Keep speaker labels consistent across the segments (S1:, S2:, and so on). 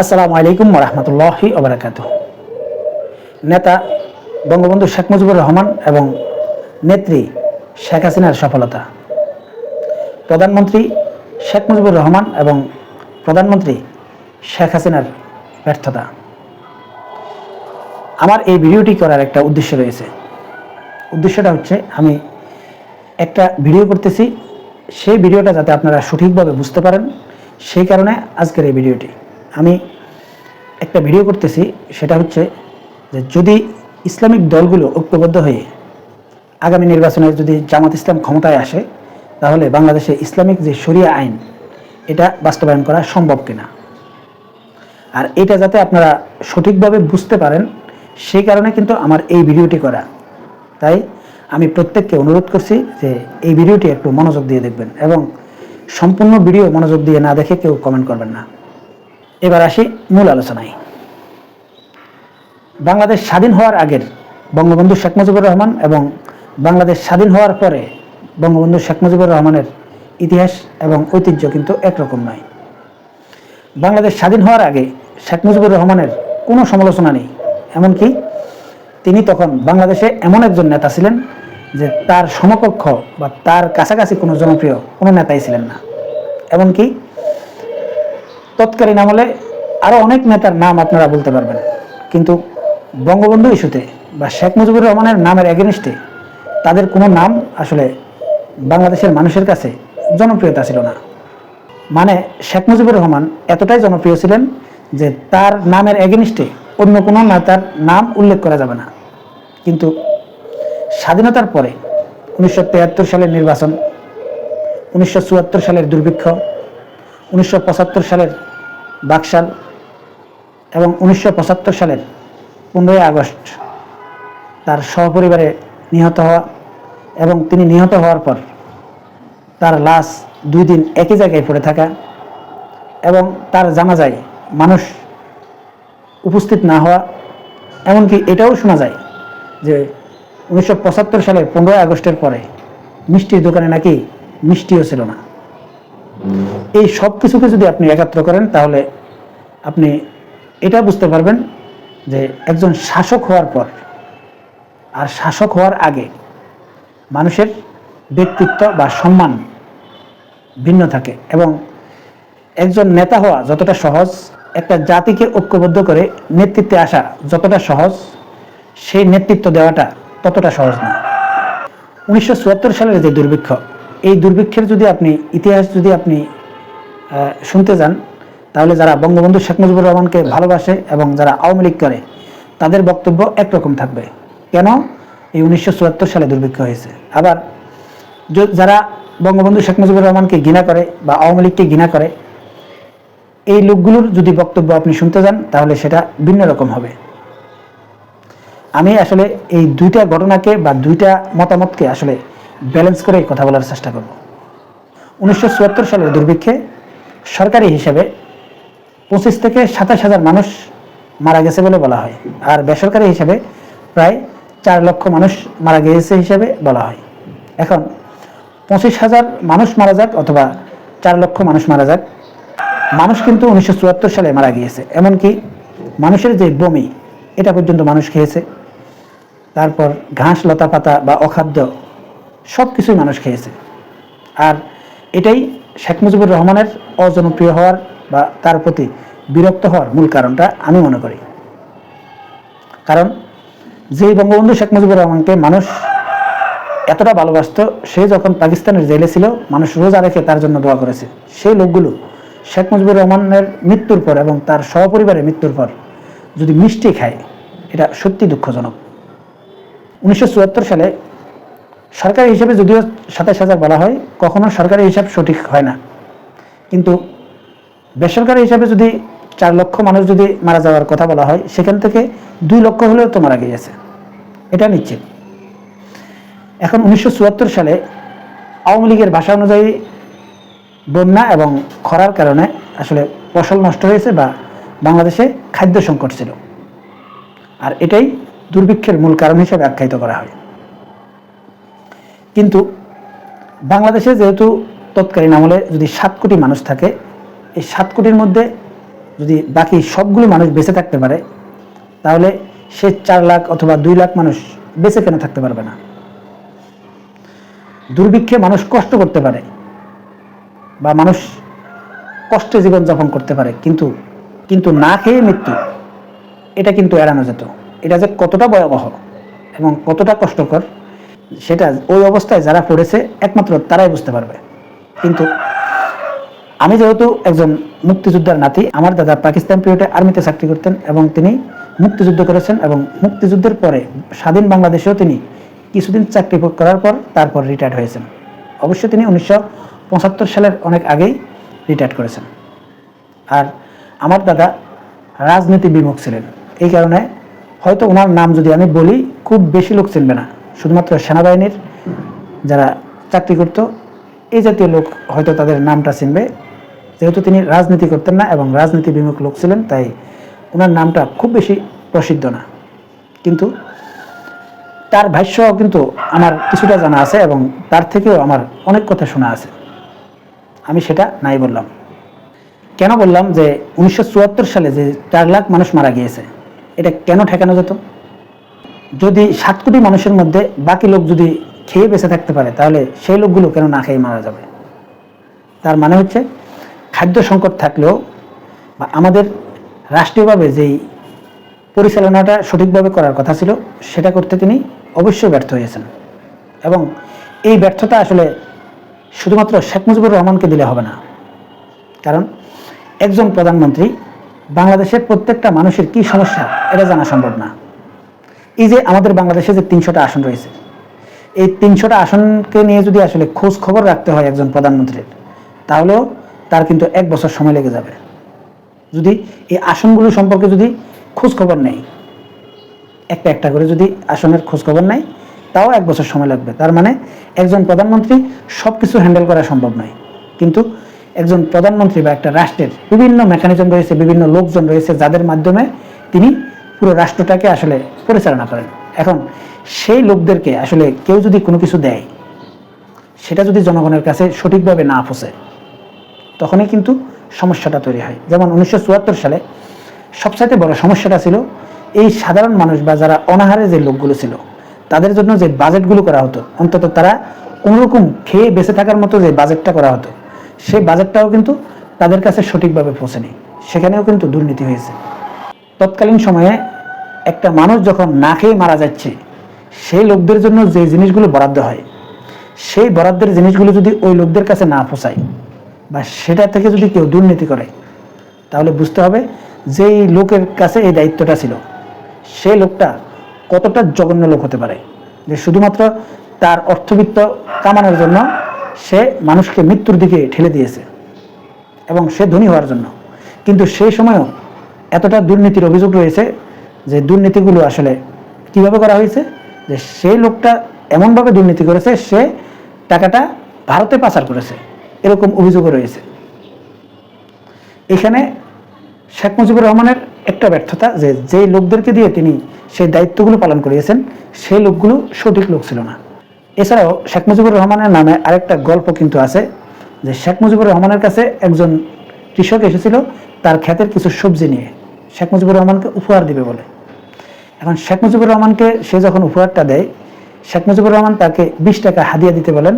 S1: আসসালামু আলাইকুম রহমতুল্লাহি ওবরাকাত নেতা বঙ্গবন্ধু শেখ মুজিবুর রহমান এবং নেত্রী শেখ হাসিনার সফলতা। প্রধানমন্ত্রী শেখ মুজিবুর রহমান এবং প্রধানমন্ত্রী শেখ হাসিনার ব্যর্থতা। আমার এই ভিডিওটি করার একটা উদ্দেশ্য রয়েছে। উদ্দেশ্যটা হচ্ছে, আমি একটা ভিডিও করতেছি, সেই ভিডিওটা যাতে আপনারা সঠিকভাবে বুঝতে পারেন, সেই কারণে আজকের এই ভিডিওটি। আমি একটা ভিডিও করতেছি, সেটা হচ্ছে যে যদি ইসলামিক দলগুলো ঐক্যবদ্ধ হয়ে আগামী নির্বাচনে যদি জামাত ইসলাম ক্ষমতায় আসে, তাহলে বাংলাদেশে ইসলামিক যে শরিয়া আইন, এটা বাস্তবায়ন করা সম্ভব কিনা? আর এটা যাতে আপনারা সঠিকভাবে বুঝতে পারেন, সেই কারণে কিন্তু আমার এই ভিডিওটি করা। তাই আমি প্রত্যেককে অনুরোধ করছি যে এই ভিডিওটি একটু মনোযোগ দিয়ে দেখবেন এবং সম্পূর্ণ ভিডিও মনোযোগ দিয়ে না দেখে কেউ কমেন্ট করবেন না। এবার আসি মূল আলোচনায়। বাংলাদেশ স্বাধীন হওয়ার আগের বঙ্গবন্ধু শেখ মুজিবুর রহমান এবং বাংলাদেশ স্বাধীন হওয়ার পরে বঙ্গবন্ধু শেখ মুজিবুর রহমানের ইতিহাস এবং ঐতিহ্য কিন্তু একরকম নয়। বাংলাদেশ স্বাধীন হওয়ার আগে শেখ মুজিবুর রহমানের কোনো সমালোচনা নেই। এমনকি তিনি তখন বাংলাদেশে এমন একজন নেতা ছিলেন যে তার সমকক্ষ বা তার কাছাকাছি কোনো জনপ্রিয় কোনো নেতাই ছিলেন না। এমনকি তৎকালীন আমলে আরও অনেক নেতার নাম আপনারা বলতে পারবেন। কিন্তু বঙ্গবন্ধু ইস্যুতে বা শেখ মুজিবুর রহমানের নামের এগেনিস্টে তাদের কোনো নাম আসলে বাংলাদেশের মানুষের কাছে জনপ্রিয়তা ছিল না। মানে শেখ মুজিবুর রহমান এতটাই জনপ্রিয় ছিলেন যে তার নামের এগেনিস্টে অন্য কোনো নেতার নাম উল্লেখ করা যাবে না। কিন্তু স্বাধীনতার পরে উনিশশো সালের নির্বাচন, উনিশশো চুয়াত্তর সালের দুর্ভিক্ষ উনিশশো পঁচাত্তর সালের বাকশাল এবং উনিশশো পঁচাত্তর সালের পনেরোই আগস্ট তার সহপরিবারে নিহত হওয়া এবং তিনি নিহত হওয়ার পর তার লাশ দুই দিন একই জায়গায় পড়ে থাকা এবং তার জানাজায় মানুষ উপস্থিত না হওয়া, এমনকি এটাও শোনা যায় যে উনিশশো পঁচাত্তর সালের পনেরোই আগস্টের পরে মিষ্টির দোকানে নাকি মিষ্টিও ছিল না। এই সব কিছুকে যদি আপনি একাত্র করেন, তাহলে আপনি এটা বুঝতে পারবেন যে একজন শাসক হওয়ার পর আর শাসক হওয়ার আগে মানুষের ব্যক্তিত্ব বা সম্মান ভিন্ন থাকে এবং একজন নেতা হওয়া যতটা সহজ, একটা জাতিকে ঐক্যবদ্ধ করে নেতৃত্বে আসা যতটা সহজ, সেই নেতৃত্ব দেওয়াটা ততটা সহজ না। উনিশশো চুয়াত্তর সালের যে দুর্ভিক্ষ এই দুর্ভিক্ষের যদি আপনি ইতিহাস যদি আপনি শুনতে যান তাহলে যারা বঙ্গবন্ধু শেখ মুজিবুর রহমানকে ভালোবাসে এবং যারা আওয়ামী লীগ করে তাদের বক্তব্য একরকম থাকবে। কেন? এই উনিশশো চুয়াত্তর সালে দুর্ভিক্ষ হয়েছে। আবার যারা বঙ্গবন্ধু শেখ মুজিবুর রহমানকে ঘৃণা করে বা আওয়ামী লীগকে ঘৃণা করে এই লোকগুলোর যদি বক্তব্য আপনি শুনতে যান তাহলে সেটা ভিন্ন রকম হবে। আমি আসলে এই দুইটা ঘটনাকে বা দুইটা মতামতকে আসলে ব্যালেন্স করে কথা বলার চেষ্টা করব। উনিশশো চুয়াত্তর সালের দুর্ভিক্ষে সরকারি হিসেবে পঁচিশ থেকে সাতাশ হাজার মানুষ মারা গেছে বলে বলা হয়। আর বেসরকারি হিসেবে প্রায় চার লক্ষ মানুষ মারা গিয়েছে হিসেবে বলা হয়। এখন পঁচিশ হাজার মানুষ মারা যাক অথবা চার লক্ষ মানুষ মারা যাক, মানুষ কিন্তু উনিশশো চুয়াত্তর সালে মারা গিয়েছে। এমনকি মানুষের যে বমি, এটা পর্যন্ত মানুষ খেয়েছে। তারপর ঘাস লতা পাতা বা অখাদ্য সব কিছুই মানুষ খেয়েছে। আর এটাই শেখ মুজিবুর রহমানের অজনপ্রিয় হওয়ার বা তার প্রতি বিরক্ত হওয়ার মূল কারণটা আমি মনে করি। কারণ যেই বঙ্গবন্ধু শেখ মুজিবুর রহমানকে মানুষ এতটা ভালোবাসত, সে যখন পাকিস্তানের জেলে ছিল, মানুষ রোজা রেখে তার জন্য দোয়া করেছে। সেই লোকগুলো শেখ মুজিবুর রহমানের মৃত্যুর পর এবং তার সহপরিবারের মৃত্যুর পর যদি মিষ্টি খায়, এটা সত্যি দুঃখজনক। উনিশশো চুয়াত্তর সালে সরকারি হিসাবে যদিও সাতাশ হাজার বলা হয়, কখনো সরকারি হিসাব সঠিক হয় না। কিন্তু বেসরকারি হিসাবে যদি চার লক্ষ মানুষ যদি মারা যাওয়ার কথা বলা হয়, সেখান থেকে দুই লক্ষ হলেও তো মারা গিয়েছে। এটা নিশ্চিত। এখন উনিশশো চুয়াত্তর সালে আওয়ামী লীগের ভাষা অনুযায়ী বন্যা এবং খরার কারণে আসলে ফসল নষ্ট হয়েছে বা বাংলাদেশে খাদ্য সংকট ছিল। আর এটাই দুর্ভিক্ষের মূল কারণ হিসেবে আখ্যায়িত করা হয়। কিন্তু বাংলাদেশে যেহেতু তৎকালীন আমলে যদি সাত কোটি মানুষ থাকে, এই সাত কোটির মধ্যে যদি বাকি সবগুলো মানুষ বেঁচে থাকতে পারে, তাহলে সে চার লাখ অথবা দুই লাখ মানুষ বেঁচে কেন থাকতে পারবে না? দুর্ভিক্ষে মানুষ কষ্ট করতে পারে বা মানুষ কষ্টে জীবনযাপন করতে পারে, কিন্তু কিন্তু না খেয়ে মৃত্যু, এটা কিন্তু এড়ানো যেত। এটা যে কতটা ভয়াবহ এবং কতটা কষ্টকর সেটা ওই অবস্থায় যারা পড়েছে, একমাত্র তারাই বুঝতে পারবে। কিন্তু আমি যেহেতু একজন মুক্তিযোদ্ধার নাতি, আমার দাদা পাকিস্তান পিরিয়ডে আর্মিতে চাকরি করতেন এবং তিনি মুক্তিযুদ্ধ করেছেন এবং মুক্তিযুদ্ধের পরে স্বাধীন বাংলাদেশেও তিনি কিছুদিন চাকরি করার পর তারপর রিটায়ার্ড হয়েছেন। অবশ্য তিনি উনিশশো পঁচাত্তর সালের অনেক আগেই রিটায়ার্ড করেছেন। আর আমার দাদা রাজনীতি বিমুখ ছিলেন। এই কারণে হয়তো ওনার নাম যদি আমি বলি, খুব বেশি লোক চিনবে না। শুধুমাত্র সেনাবাহিনীর যারা চাকরি করত, এই জাতীয় লোক হয়তো তাদের নামটা চিনবে। যেহেতু তিনি রাজনীতি করতেন না এবং রাজনীতি বিমুখ লোক ছিলেন, তাই ওনার নামটা খুব বেশি প্রসিদ্ধ না। কিন্তু তার ভাষ্য কিন্তু আমার কিছুটা জানা আছে এবং তার থেকেও আমার অনেক কথা শোনা আছে। আমি সেটা নাই বললাম। কেন বললাম যে উনিশশো চুয়াত্তর সালে যে চার লাখ মানুষ মারা গিয়েছে, এটা কেন ঠেকানো যেত? যদি সাত কোটি মানুষের মধ্যে বাকি লোক যদি খেয়ে বেঁচে থাকতে পারে, তাহলে সেই লোকগুলো কেন না খেয়ে মারা যাবে? তার মানে হচ্ছে খাদ্য সংকট থাকলেও বা আমাদের রাষ্ট্রীয়ভাবে যেই পরিচালনাটা সঠিকভাবে করার কথা ছিল, সেটা করতে তিনি অবশ্যই ব্যর্থ হয়েছেন। এবং এই ব্যর্থতা আসলে শুধুমাত্র শেখ মুজিবুর রহমানকে দিলে হবে না। কারণ একজন প্রধানমন্ত্রী বাংলাদেশের প্রত্যেকটা মানুষের কি সমস্যা, এটা জানা সম্ভব না। এই যে আমাদের বাংলাদেশে যে তিনশোটা আসন রয়েছে, এই তিনশোটা আসনকে নিয়ে যদি আসলে খোঁজ খবর রাখতে হয় একজন প্রধানমন্ত্রীর, তাহলেও তার কিন্তু এক বছর সময় লেগে যাবে। যদি এই আসনগুলো সম্পর্কে যদি খোঁজ খবর নেই একটা একটা করে যদি আসনের খোঁজ খবর নেয়, তাও এক বছর সময় লাগবে। তার মানে একজন প্রধানমন্ত্রী সব কিছু হ্যান্ডেল করা সম্ভব নয়। কিন্তু একজন প্রধানমন্ত্রী বা একটা রাষ্ট্রের বিভিন্ন মেকানিজম রয়েছে, বিভিন্ন লোকজন রয়েছে, যাদের মাধ্যমে তিনি পুরো রাষ্ট্রটাকে আসলে পরিচালনা করেন। এখন সেই লোকদেরকে আসলে কেউ যদি কোনো কিছু দেয়, সেটা যদি জনগণের কাছে সঠিকভাবে না পৌঁছে, তখনই কিন্তু সমস্যাটা তৈরি হয়। যেমন উনিশশো সালে সবচাইতে বড় সমস্যাটা ছিল, এই সাধারণ মানুষ বা যারা অনাহারে যে লোকগুলো ছিল, তাদের জন্য যে বাজেটগুলো করা হতো, অন্তত তারা কোনোরকম খেয়ে বেঁচে থাকার মতো যে বাজেটটা করা হতো, সেই বাজেটটাও কিন্তু তাদের কাছে সঠিকভাবে পৌঁছেনি। সেখানেও কিন্তু দুর্নীতি হয়েছে। তৎকালীন সময়ে একটা মানুষ যখন না খেয়ে মারা যাচ্ছে, সেই লোকদের জন্য যে জিনিসগুলো বরাদ্দ হয়, সেই বরাদ্দের জিনিসগুলো যদি ওই লোকদের কাছে না পৌঁছায় বা সেটা থেকে যদি কেউ দুর্নীতি করে, তাহলে বুঝতে হবে যে লোকের কাছে এই দায়িত্বটা ছিল। সেই লোকটা কতটা জঘন্য লোক হতে পারে যে শুধুমাত্র তার অর্থবিত্ত কামানোর জন্য সে মানুষকে মৃত্যুর দিকে ঠেলে দিয়েছে এবং সে ধনী হওয়ার জন্য। কিন্তু সেই সময়ও এতটা দুর্নীতির অভিযোগ রয়েছে যে দুর্নীতিগুলো আসলে কীভাবে করা হয়েছে, যে সেই লোকটা এমনভাবে দুর্নীতি করেছে, সে টাকাটা ভারতে পাচার করেছে, এরকম অভিযোগও রয়েছে। এখানে শেখ মুজিবুর রহমানের একটা ব্যর্থতা যে যেই লোকদেরকে দিয়ে তিনি সেই দায়িত্বগুলো পালন করিয়েছেন, সেই লোকগুলো সঠিক লোক ছিল না। এছাড়াও শেখ মুজিবুর রহমানের নামে আরেকটা গল্প কিন্তু আছে, যে শেখ মুজিবুর রহমানের কাছে একজন কৃষক এসেছিল, তার ক্ষেতের কিছু সবজি নিয়ে। শেখ মুজিবুর রহমানকে উপহার দিবে বলে। এখন শেখ মুজিবুর রহমানকে সে যখন উপহারটা দেয়, শেখ মুজিবুর রহমান তাকে বিশ টাকা হাদিয়া দিতে বলেন।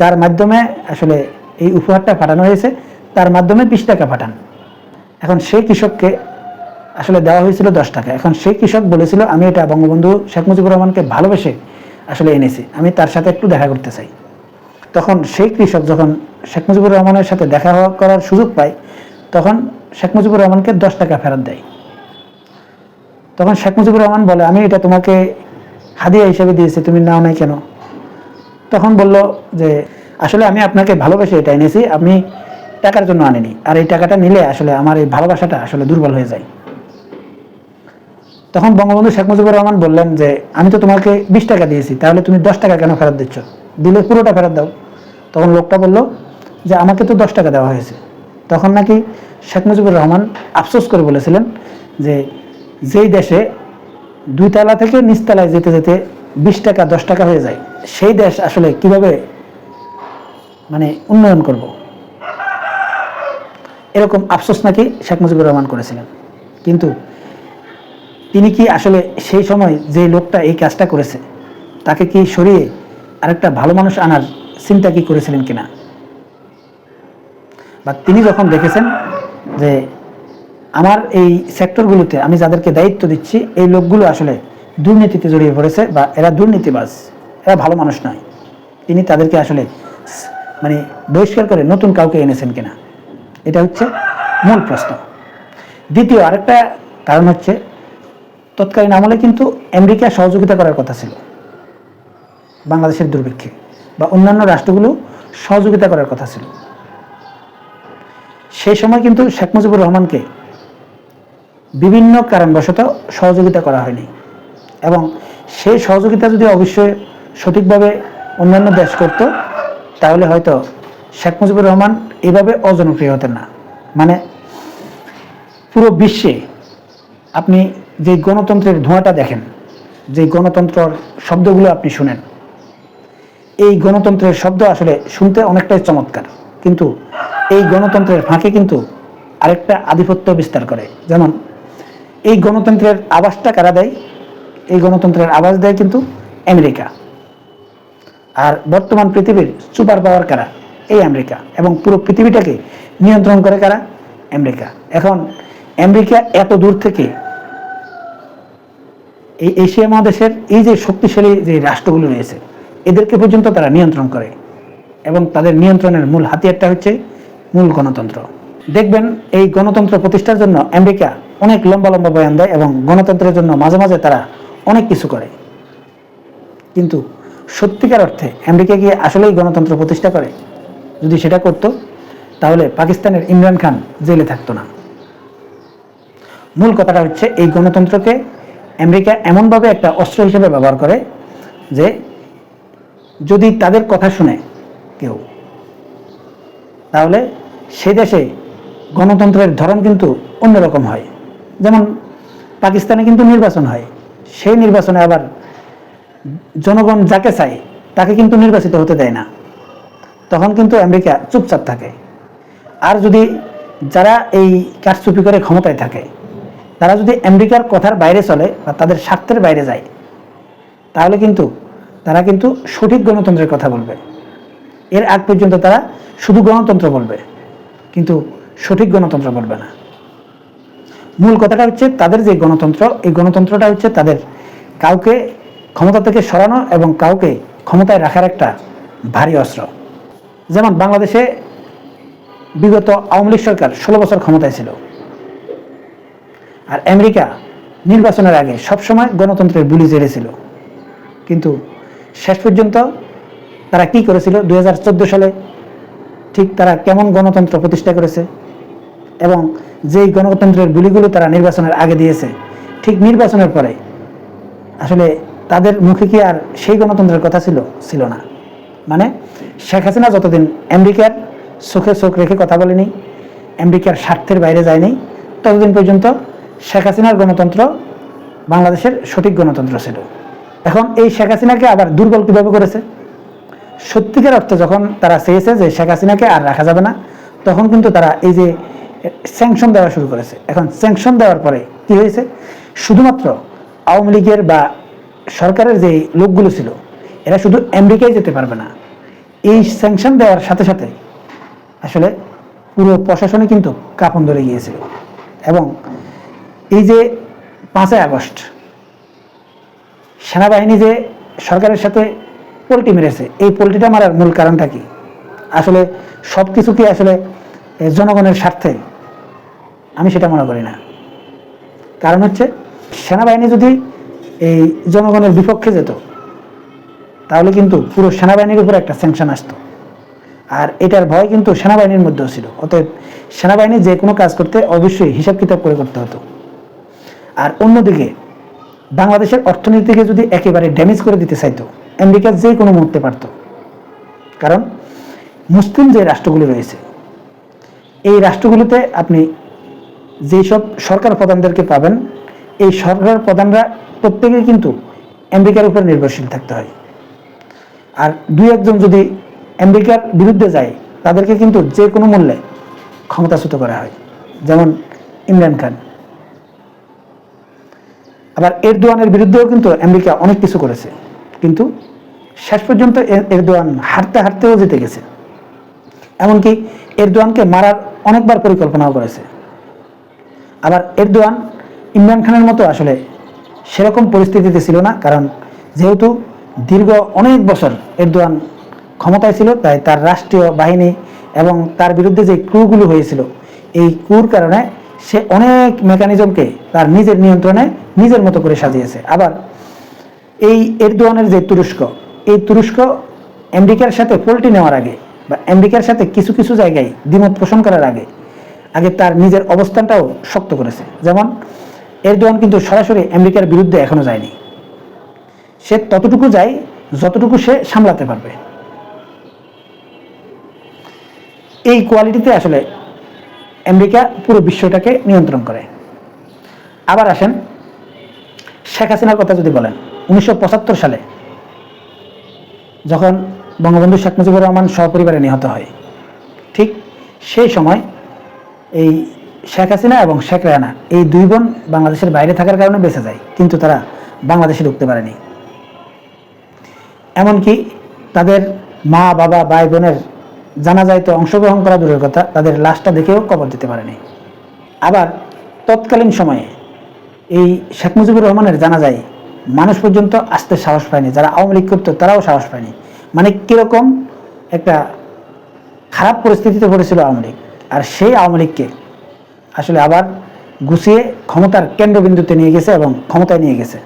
S1: যার মাধ্যমে আসলে এই উপহারটা পাঠানো হয়েছে, তার মাধ্যমে বিশ টাকা পাঠান। এখন সেই কৃষককে আসলে দেওয়া হয়েছিল দশ টাকা। এখন সেই কৃষক বলেছিল, আমি এটা বঙ্গবন্ধু শেখ মুজিবুর রহমানকে ভালোবেসে আসলে এনেছি। আমি তার সাথে একটু দেখা করতে চাই। তখন সেই কৃষক যখন শেখ মুজিবুর রহমানের সাথে দেখা করার সুযোগ পায়, তখন শেখ মুজিবুর রহমানকে দশ টাকা ফেরত দেয়। তখন শেখ মুজিবুর রহমান বলে, আমি এটা তোমাকে হাদিয়া হিসেবে দিয়েছি, তুমি নাও নাই কেন? তখন বলল যে, আসলে আমি আপনাকে ভালোবেসে এটা এনেছি, আমি টাকার জন্য আনিনি। আর এই টাকাটা নিলে আসলে আমার এই ভালোবাসাটা আসলে দুর্বল হয়ে যায়। তখন বঙ্গবন্ধু শেখ মুজিবুর রহমান বললেন যে, আমি তো তোমাকে বিশ টাকা দিয়েছি, তাহলে তুমি দশ টাকা কেন ফেরত দিচ্ছ? দিলে পুরোটা ফেরত দাও। তখন লোকটা বলল যে, আমাকে তো দশ টাকা দেওয়া হয়েছে। তখন নাকি শেখ মুজিবুর রহমান আফসোস করে বলেছিলেন যে যেই দেশে দুই তলা থেকে নিচতলায় যেতে যেতে বিশ টাকা, দশ টাকা হয়ে যায়, সেই দেশ আসলে কীভাবে মানে উন্নয়ন করব? এরকম আফসোস নাকি শেখ মুজিবুর রহমান করেছিলেন। কিন্তু তিনি কি আসলে সেই সময় যে লোকটা এই কাজটা করেছে, তাকে কি সরিয়ে আরেকটা ভালো মানুষ আনার চিন্তা কি করেছিলেন কিনা? বা তিনি যখন দেখেছেন যে আমার এই সেক্টরগুলোতে আমি যাদেরকে দায়িত্ব দিচ্ছি, এই লোকগুলো আসলে দুর্নীতিতে জড়িয়ে পড়েছে বা এরা দুর্নীতিবাজ, এরা ভালো মানুষ নয়। তিনি তাদেরকে আসলে মানে বহিষ্কার করে নতুন কাউকে এনেছেন কিনা, এটা হচ্ছে মূল প্রশ্ন। দ্বিতীয়, আরেকটা কারণ হচ্ছে তৎকালীন আমলে কিন্তু আমেরিকা সহযোগিতা করার কথা ছিল, বাংলাদেশের দুর্ভিক্ষে, বা অন্যান্য রাষ্ট্রগুলো সহযোগিতা করার কথা ছিল। সেই সময় কিন্তু শেখ মুজিবুর রহমানকে বিভিন্ন কারণবশত সহযোগিতা করা হয়নি। এবং সেই সহযোগিতা যদি অবশ্যই সঠিকভাবে অন্যান্য দেশ করত, তাহলে হয়তো শেখ মুজিবুর রহমান এভাবে অজনপ্রিয় হতেন না। মানে পুরো বিশ্বে আপনি যে গণতন্ত্রের ধোঁয়াটা দেখেন, যে গণতন্ত্রর শব্দগুলো আপনি শুনেন, এই গণতন্ত্রের শব্দ আসলে শুনতে অনেকটাই চমৎকার। কিন্তু এই গণতন্ত্রের ফাঁকে কিন্তু আরেকটা আধিপত্য বিস্তার করে। যেমন, এই গণতন্ত্রের আবাসটা কারা দেয়? এই গণতন্ত্রের আবাস দেয় কিন্তু আমেরিকা। আর বর্তমান পৃথিবীর সুপার পাওয়ার কারা? এই আমেরিকা। এবং পুরো পৃথিবীটাকে নিয়ন্ত্রণ করে কারা? আমেরিকা। এখন, আমেরিকা এত দূর থেকে এই এশিয়া মহাদেশের এই যে শক্তিশালী যে রাষ্ট্রগুলো রয়েছে, এদেরকে পর্যন্ত তারা নিয়ন্ত্রণ করে। এবং তাদের নিয়ন্ত্রণের মূল হাতিয়ারটা হচ্ছে মূল গণতন্ত্র। দেখবেন এই গণতন্ত্র প্রতিষ্ঠার জন্য আমেরিকা অনেক লম্বা লম্বা বয়ান দেয় এবং গণতন্ত্রের জন্য মাঝে মাঝে তারা অনেক কিছু করে। কিন্তু সত্যিকার অর্থে আমেরিকা গিয়ে আসলেই গণতন্ত্র প্রতিষ্ঠা করে? যদি সেটা করত, তাহলে পাকিস্তানের ইমরান খান জেলে থাকতো না। মূল কথাটা হচ্ছে এই গণতন্ত্রকে আমেরিকা এমনভাবে একটা অস্ত্র হিসেবে ব্যবহার করে যে যদি তাদের কথা শুনে কেউ। তাহলে সে দেশে গণতন্ত্রের ধরন কিন্তু অন্যরকম হয়। যেমন পাকিস্তানে কিন্তু নির্বাচন হয়। সেই নির্বাচনে আবার জনগণ যাকে চায়, তাকে কিন্তু নির্বাচিত হতে দেয় না। তখন কিন্তু আমেরিকা চুপচাপ থাকে। আর যদি যারা এই কারচুপি করে ক্ষমতায় থাকে, তারা যদি আমেরিকার কথার বাইরে চলে বা তাদের স্বার্থের বাইরে যায়, তাহলে কিন্তু তারা কিন্তু সঠিক গণতন্ত্রের কথা বলবে। এর আগ পর্যন্ত তারা শুধু গণতন্ত্র বলবে, কিন্তু সঠিক গণতন্ত্র বলবে না। মূল কথাটা হচ্ছে তাদের যে গণতন্ত্র, এই গণতন্ত্রটা হচ্ছে তাদের কাউকে ক্ষমতা থেকে সরানো এবং কাউকে ক্ষমতায় রাখার একটা ভারী অস্ত্র। যেমন বাংলাদেশে বিগত আওয়ামী লীগ সরকার ষোলো বছর ক্ষমতায় ছিল। আর আমেরিকা নির্বাচনের আগে সবসময় গণতন্ত্রের বুলি জেড়েছিল। কিন্তু শেষ পর্যন্ত তারা কি করেছিল? দু হাজার চোদ্দ সালে ঠিক তারা কেমন গণতন্ত্র প্রতিষ্ঠা করেছে এবং যেই গণতন্ত্রের গুলিগুলো তারা নির্বাচনের আগে দিয়েছে, ঠিক নির্বাচনের পরে আসলে তাদের মুখে কি আর সেই গণতন্ত্রের কথা ছিল? ছিল না। মানে শেখ হাসিনা যতদিন আমেরিকার চোখে চোখ রেখে কথা বলেনি, আমেরিকার স্বার্থের বাইরে যায়নি, ততদিন পর্যন্ত শেখ হাসিনার গণতন্ত্র বাংলাদেশের সঠিক গণতন্ত্র ছিল। এখন এই শেখ হাসিনাকে আবার দুর্বল কীভাবে করেছে? সত্যিকার অর্থে যখন তারা চেয়েছে যে শেখ হাসিনাকে আর রাখা যাবে না, তখন কিন্তু তারা এই যে স্যাংশন দেওয়া শুরু করেছে। এখন স্যাংশন দেওয়ার পরে কি হয়েছে? শুধুমাত্র আওয়ামী লীগের বা সরকারের যে লোকগুলো ছিল, এরা শুধু আমেরিকায় যেতে পারবে না। এই স্যাংশন দেওয়ার সাথে সাথে আসলে পুরো প্রশাসনে কিন্তু কাপন ধরে গিয়েছিল। এবং এই যে পাঁচই আগস্ট, সেনাবাহিনী যে সরকারের সাথে পোলট্রি মেরেছে। এই পোলট্রিটা মারার মূল কারণটা কি? আসলে সব কিছু কি আসলে জনগণের স্বার্থে? আমি সেটা মনে করি না। কারণ হচ্ছে, সেনাবাহিনী যদি এই জনগণের বিপক্ষে যেত, তাহলে কিন্তু পুরো সেনাবাহিনীর উপর একটা স্যাংশন আসতো। আর এটার ভয় কিন্তু সেনাবাহিনীর মধ্যেও ছিল। অতএব সেনাবাহিনী যে কোনো কাজ করতে অবশ্যই হিসাব কিতাব করে করতে হতো। আর অন্যদিকে, বাংলাদেশের অর্থনীতিকে যদি একেবারে ড্যামেজ করে দিতে চাইতো আমেরিকা যে কোনো মুহূর্তে পারত। কারণ মুসলিম যে রাষ্ট্রগুলি রয়েছে, এই রাষ্ট্রগুলিতে আপনি যেই সব সরকার প্রধানদেরকে পাবেন, এই সরকার প্রধানরা প্রত্যেকেই কিন্তু আমেরিকার উপর নির্ভরশীল থাকতে হয়। আর দুই একজন যদি আমেরিকার বিরুদ্ধে যায়, তাদেরকে কিন্তু যে কোনো মূল্যে ক্ষমতাচ্যুত করা হয়। যেমন ইমরান খান। আবার এরদোয়ানের বিরুদ্ধেও কিন্তু আমেরিকা অনেক কিছু করেছে। কিন্তু শেষ পর্যন্ত এর- এরদোয়ান হারতে হারতেও জিতে গেছে। এমনকি এরদোয়ানকে মারার অনেকবার পরিকল্পনাও করেছে। আবার এরদোয়ান ইমরান খানের মতো আসলে সেরকম পরিস্থিতিতে ছিল না, কারণ যেহেতু দীর্ঘ অনেক বছর এরদোয়ান ক্ষমতায় ছিল, তাই তার রাষ্ট্রীয় বাহিনী এবং তার বিরুদ্ধে যে ক্রুগুলো হয়েছিল, এই ক্রুর কারণে সে অনেক মেকানিজমকে তার নিজের নিয়ন্ত্রণে নিজের মতো করে সাজিয়েছে। আবার এই এরদোয়ানের যে তুরস্ক এই তুরস্ক আমেরিকার সাথে পোল্টি নেওয়ার আগে বা আমেরিকার সাথে কিছু কিছু জায়গায় দ্বিমত পোষণ করার আগে আগে তার নিজের অবস্থানটাও শক্ত করেছে। যেমন, এরদোয়ান কিন্তু সরাসরি আমেরিকার বিরুদ্ধে এখনও যায়নি। সে ততটুকু যায় যতটুকু সে সামলাতে পারবে। এই কোয়ালিটিতে আসলে আমেরিকা পুরো বিশ্বটাকে নিয়ন্ত্রণ করে। আবার আসেন শেখ হাসিনার কথা যদি বলেন, উনিশশো পঁচাত্তর সালে যখন বঙ্গবন্ধু শেখ মুজিবুর রহমান সপরিবারে নিহত হয়, ঠিক সেই সময় এই শেখ হাসিনা এবং শেখ রেহানা এই দুই বোন বাংলাদেশের বাইরে থাকার কারণে বেঁচে যায়, কিন্তু তারা বাংলাদেশে ঢুকতে পারেনি। এমনকি তাদের মা, বাবা, ভাই বোনের জানা যায় তো অংশগ্রহণ করা দূরের কথা, তাদের লাশটা দেখেও কবর দিতে পারেনি। আবার তৎকালীন সময়ে এই শেখ মুজিবুর রহমানের জানাজায় মানুষ পর্যন্ত আসতে সাহস পায়নি, যারা আওয়ামী লীগ করতো তারাও সাহস পায়নি। মানে কীরকম একটা খারাপ পরিস্থিতিতে পড়েছিল আওয়ামী লীগ। আর সেই আওয়ামী লীগকে আসলে আবার গুছিয়ে ক্ষমতার কেন্দ্রবিন্দুতে নিয়ে গেছে এবং ক্ষমতায় নিয়ে গেছে।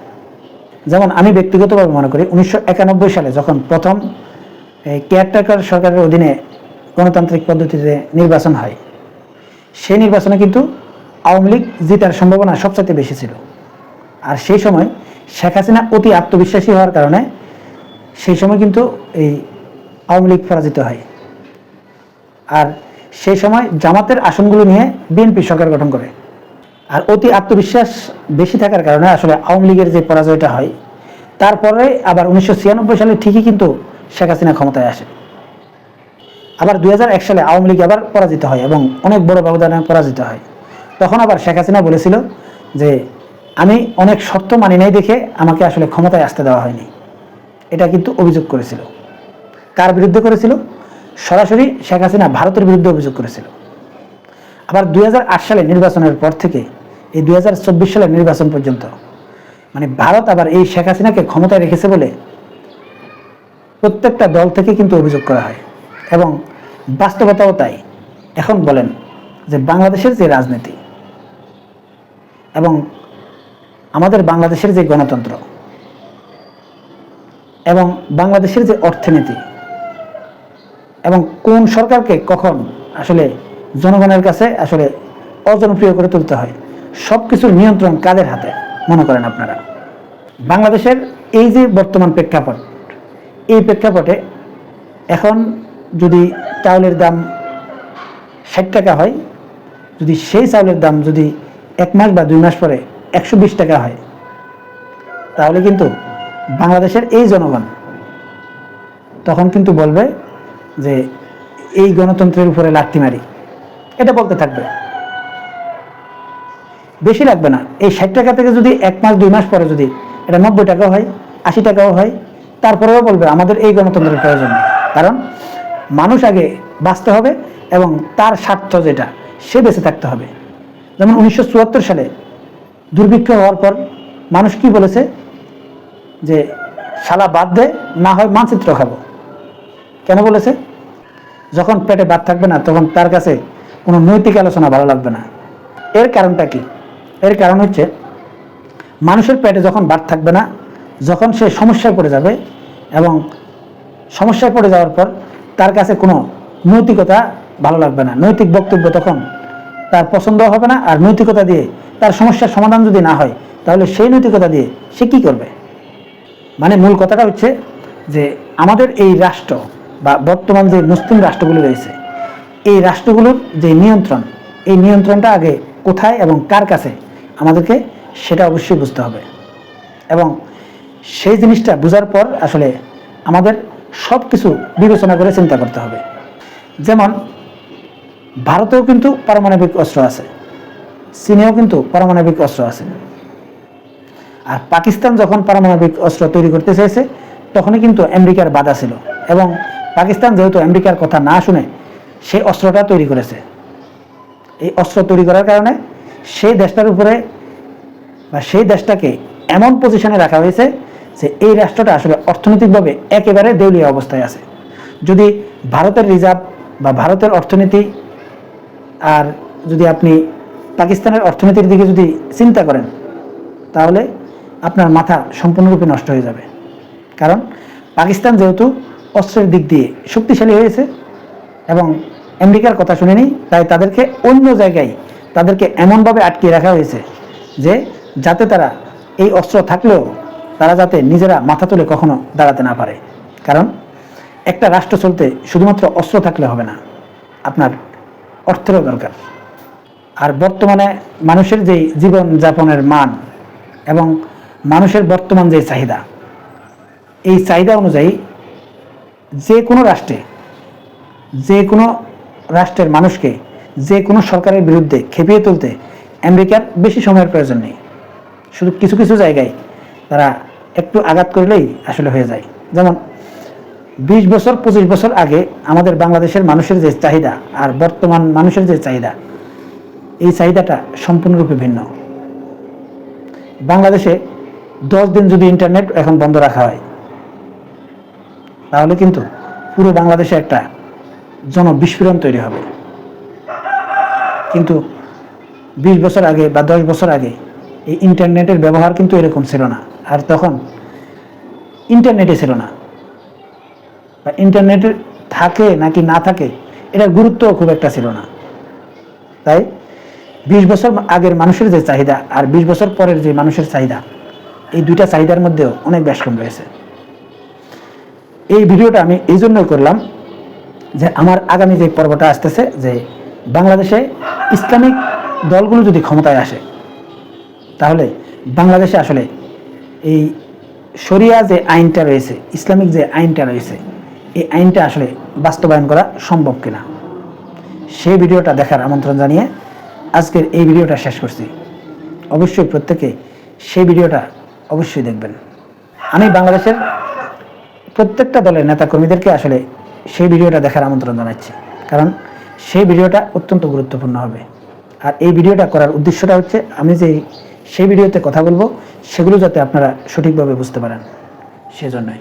S1: যেমন আমি ব্যক্তিগতভাবে মনে করি, উনিশশো একানব্বই সালে যখন প্রথম কেয়ারটেকার সরকারের অধীনে গণতান্ত্রিক পদ্ধতিতে নির্বাচন হয়, সেই নির্বাচনে কিন্তু আওয়ামী লীগ জিতার সম্ভাবনা সবচাইতে বেশি ছিল। আর সেই সময় শেখ হাসিনা অতি আত্মবিশ্বাসী হওয়ার কারণে সেই সময় কিন্তু এই আওয়ামী লীগ পরাজিত হয়। আর সেই সময় জামাতের আসনগুলো নিয়ে বিএনপি সরকার গঠন করে। আর অতি আত্মবিশ্বাস বেশি থাকার কারণে আসলে আওয়ামী লীগের যে পরাজয়টা হয়, তারপরে আবার উনিশশো ছিয়ানব্বই সালে ঠিকই কিন্তু শেখ হাসিনা ক্ষমতায় আসে। আবার দু হাজার এক সালে আওয়ামী লীগ আবার পরাজিত হয় এবং অনেক বড় ব্যবধানে পরাজিত হয়। তখন আবার শেখ হাসিনা বলেছিল যে আমি অনেক শর্ত মানি নাই দেখে আমাকে আসলে ক্ষমতায় আসতে দেওয়া হয়নি। এটা কিন্তু অভিযোগ করেছিল। কার বিরুদ্ধে করেছিল? সরাসরি শেখ হাসিনা ভারতের বিরুদ্ধে অভিযোগ করেছিল। আবার দুই সালে নির্বাচনের পর থেকে এই দুই হাজার চব্বিশ সালের নির্বাচন পর্যন্ত মানে ভারত আবার এই শেখ হাসিনাকে ক্ষমতায় রেখেছে বলে প্রত্যেকটা দল থেকে কিন্তু অভিযোগ করা হয়। এবং বাস্তবতাও তাই। এখন বলেন যে বাংলাদেশের যে রাজনীতি এবং আমাদের বাংলাদেশের যে গণতন্ত্র এবং বাংলাদেশের যে অর্থনীতি এবং কোন সরকারকে কখন আসলে জনগণের কাছে আসলে অজনপ্রিয় করে তুলতে হয় সব কিছুর নিয়ন্ত্রণ কাদের হাতে, মনে করেন আপনারা? বাংলাদেশের এই যে বর্তমান প্রেক্ষাপট, এই প্রেক্ষাপটে এখন যদি চাউলের দাম ষাট টাকা হয়, যদি সেই চাউলের দাম যদি এক মাস বা দুই মাস পরে একশো বিশ টাকা হয়। তাহলে কিন্তু বাংলাদেশের এই জনগণ তখন কিন্তু বলবে যে এই গণতন্ত্রের উপরে লাঠি মারি এটা বলতে থাকবে। বেশি লাগবে না। এই ষাট টাকা থেকে যদি এক মাস, দুই মাস পরে যদি এটা নব্বই টাকাও হয়, আশি টাকাও হয়, তারপরেও বলবে আমাদের এই গণতন্ত্রের প্রয়োজন। কারণ মানুষ আগে বাঁচতে হবে এবং তার স্বার্থ যেটা, সে বেঁচে থাকতে হবে। যেমন উনিশশো চুয়াত্তর সালে দুর্ভিক্ষ হওয়ার পর মানুষ কি বলেছে? যে শালা বাদ দে, না হয় মানচিত্র খাব। কেন বলেছে? যখন পেটে ভাত থাকবে না, তখন তার কাছে কোনো নৈতিক আলোচনা ভালো লাগবে না। এর কারণটা কি? এর কারণ হচ্ছে মানুষের পেটে যখন ভাত থাকবে না, যখন সে সমস্যায় পড়ে যাবে এবং সমস্যায় পড়ে যাওয়ার পর তার কাছে কোনো নৈতিকতা ভালো লাগবে না। নৈতিক বক্তব্য তখন তার পছন্দ হবে না আর নৈতিকতা দিয়ে তার সমস্যার সমাধান যদি না হয়, তাহলে সেই নৈতিকতা দিয়ে সে কী করবে? মানে মূল কথাটা হচ্ছে যে আমাদের এই রাষ্ট্র বা বর্তমান যে মুসলিম রাষ্ট্রগুলো রয়েছে, এই রাষ্ট্রগুলোর যে নিয়ন্ত্রণ, এই নিয়ন্ত্রণটা আগে কোথায় এবং কার কাছে আমাদেরকে সেটা অবশ্যই বুঝতে হবে। এবং সেই জিনিসটা বোঝার পর আসলে আমাদের সব কিছু বিবেচনা করে চিন্তা করতে হবে। যেমন ভারতেও কিন্তু পারমাণবিক অস্ত্র আছে। চীনেও কিন্তু পারমাণবিক অস্ত্র আছে। আর পাকিস্তান যখন পারমাণবিক অস্ত্র তৈরি করতে চেয়েছে তখনই কিন্তু আমেরিকার বাধা ছিল এবং পাকিস্তান যেহেতু আমেরিকার কথা না শুনে সেই অস্ত্রটা তৈরি করেছে। এই অস্ত্র তৈরি করার কারণে সেই দেশটার উপরে বা সেই দেশটাকে এমন পজিশনে রাখা হয়েছে যে এই রাষ্ট্রটা আসলে অর্থনৈতিকভাবে একেবারে দেউলিয়া অবস্থায় আছে। যদি ভারতের রিজার্ভ বা ভারতের অর্থনীতি আর যদি আপনি পাকিস্তানের অর্থনীতির দিকে যদি চিন্তা করেন, তাহলে আপনার মাথা সম্পূর্ণরূপে নষ্ট হয়ে যাবে। কারণ পাকিস্তান যেহেতু অস্ত্রের দিক দিয়ে শক্তিশালী হয়েছে এবং আমেরিকার কথা শুনেনি, তাই তাদেরকে অন্য জায়গায় তাদেরকে এমনভাবে আটকে রাখা হয়েছে যে যাতে তারা এই অস্ত্র থাকলেও তারা যাতে নিজেরা মাথা তুলে কখনো দাঁড়াতে না পারে। কারণ একটা রাষ্ট্র চলতে শুধুমাত্র অস্ত্র থাকলে হবে না। আপনার অর্থেরও দরকার। আর বর্তমানে মানুষের যে জীবন যাপনের মান এবং মানুষের বর্তমান যে চাহিদা, এই চাহিদা অনুযায়ী যে কোনো রাষ্ট্রে, যে কোনো রাষ্ট্রের মানুষকে, যে কোনো সরকারের বিরুদ্ধে খেপিয়ে তুলতে আমেরিকার বেশি সময়ের প্রয়োজন নেই। শুধু কিছু কিছু জায়গায় তারা একটু আঘাত করলেই আসলে হয়ে যায়। যেমন বিশ বছর, পঁচিশ বছর আগে আমাদের বাংলাদেশের মানুষের যে চাহিদা আর বর্তমান মানুষের যে চাহিদা, এই চাহিদাটা সম্পূর্ণরূপে ভিন্ন। বাংলাদেশে দশ দিন যদি ইন্টারনেট এখন বন্ধ রাখা হয়, তাহলে কিন্তু পুরো বাংলাদেশে একটা জনবিস্ফোরণ তৈরি হবে। কিন্তু বিশ বছর আগে বা দশ বছর আগে এই ইন্টারনেটের ব্যবহার কিন্তু এরকম ছিল না। আর তখন ইন্টারনেটে ছিল না। বা ইন্টারনেটে থাকে নাকি না থাকে, এটার গুরুত্ব খুব একটা ছিল না। তাই বিশ বছর আগের মানুষের যে চাহিদা আর বিশ বছর পরের যে মানুষের চাহিদা, এই দুইটা চাহিদার মধ্যেও অনেক ব্যস্কম রয়েছে। এই ভিডিওটা আমি এই জন্যই করলাম যে আমার আগামী যে পর্বটা আসতেছে, যে বাংলাদেশে ইসলামিক দলগুলো যদি ক্ষমতায় আসে, তাহলে বাংলাদেশে আসলে এই শরিয়া যে আইনটা রয়েছে, ইসলামিক যে আইনটা রয়েছে এই আইনটা আসলে বাস্তবায়ন করা সম্ভব কিনা? সেই ভিডিওটা দেখার আমন্ত্রণ জানিয়ে আজকের এই ভিডিওটা শেষ করছি। অবশ্যই প্রত্যেকে সেই ভিডিওটা অবশ্যই দেখবেন। আমি বাংলাদেশের প্রত্যেকটা দলের নেতাকর্মীদেরকে আসলে সেই ভিডিওটা দেখার আমন্ত্রণ জানাচ্ছি। কারণ সেই ভিডিওটা অত্যন্ত গুরুত্বপূর্ণ হবে। আর এই ভিডিওটা করার উদ্দেশ্যটা হচ্ছে, আমি যে সেই ভিডিওতে কথা বলব, সেগুলো যাতে আপনারা সঠিকভাবে বুঝতে পারেন। সেজন্যই।